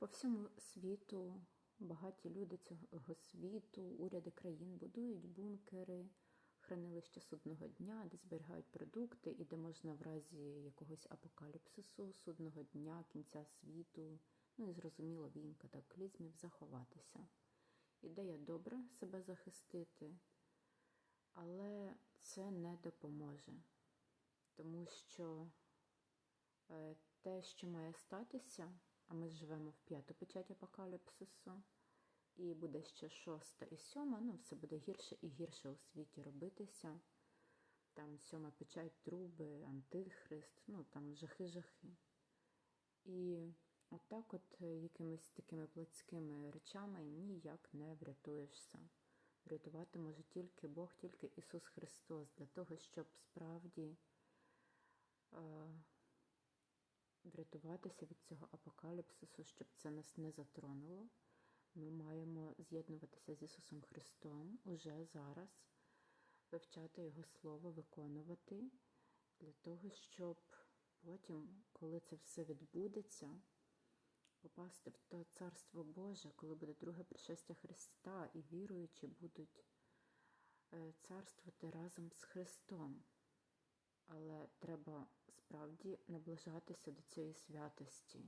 По всьому світу багаті люди цього світу, уряди країн будують бункери, хранилища судного дня, де зберігають продукти і де можна в разі якогось апокаліпсису, судного дня, кінця світу, ну і зрозуміло війн, катаклізмів заховатися. Ідея добра себе захистити, але це не допоможе, тому що е, те, що має статися, а ми живемо в п'яту печать апокаліпсису, і буде ще шоста і сьома, ну все буде гірше і гірше у світі робитися. Там сьома печать, труби, антихрист, ну там жахи-жахи. І отак, от якимись такими плотськими речами ніяк не врятуєшся. Врятувати може тільки Бог, тільки Ісус Христос, для того, щоб справді е, врятуватися від цього апокаліпсису, щоб це нас не затронуло. Ми маємо з'єднуватися з Ісусом Христом уже зараз, вивчати Його Слово, виконувати, для того, щоб потім, коли це все відбудеться, попасти в те Царство Боже, коли буде друге пришестя Христа, і віруючі будуть е, царствувати разом з Христом. Треба справді наближатися до цієї святості.